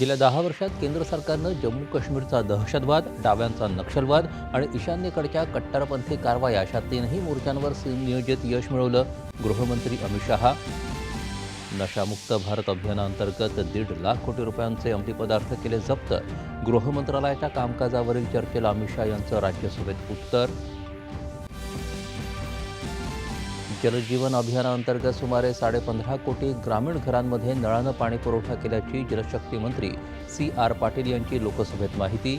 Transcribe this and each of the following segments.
गेल्या दहा वर्षात केंद्र सरकारनं जम्मू काश्मीरचा दहशतवाद डाव्यांचा नक्षलवाद आणि ईशान्येकडच्या कट्टरपंथी कारवाया अशा तीनही मोर्चांवर सुनियोजित यश मिळवलं गृहमंत्री अमित शहा. नशामुक्त भारत अभियानाअंतर्गत दीड लाख कोटी रुपयांचे अंमली पदार्थ केले जप्त. गृहमंत्रालयाच्या कामकाजावरील चर्चेला अमित शहा यांचं राज्यसभेत उत्तर. जलजीवन अभियानाअंतर्गत सुमारे साडेपंधरा कोटी ग्रामीण घरांमध्ये नळानं पाणी पुरवठा केल्याची जलशक्ती मंत्री सी आर पाटील यांची लोकसभेत माहिती.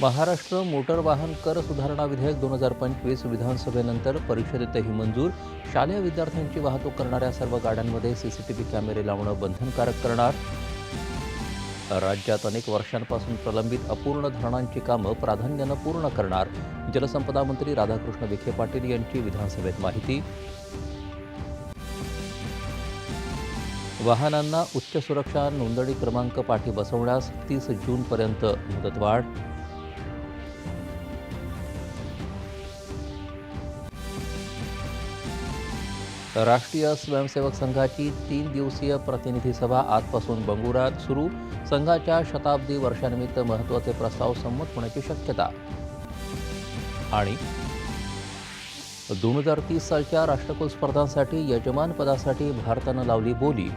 महाराष्ट्र मोटर वाहन कर सुधारणा विधेयक दोन हजार पंचवीस विधानसभेनंतर परिषदेतही मंजूर. शालेय विद्यार्थ्यांची वाहतूक करणाऱ्या सर्व गाड्यांमध्ये सीसीटीव्ही कॅमेरे लावणं बंधनकारक करणार. राज्यात अनेक वर्षांपासून प्रलंबित अपूर्ण धरणांची कामं प्राधान्यानं पूर्ण करणार जलसंपदा मंत्री राधाकृष्ण विखे पाटील यांची विधानसभेत माहिती. वाहनांना उच्च सुरक्षा नोंदणी क्रमांक पाठी बसवण्यास तीस जूनपर्यंत मुदतवाढ. राष्ट्रीय स्वयंसेवक संघाची तीन दिवसीय प्रतिनिधी सभा आजपासून बंगुरात सुरू. संघाच्या शताब्दी वर्षानिमित्त महत्त्वाचे प्रस्ताव संमत होण्याची शक्यता. आणि दोन हजार तीस सालच्या राष्ट्रकुल स्पर्धांसाठी यजमानपदासाठी भारतानं लावली बोली.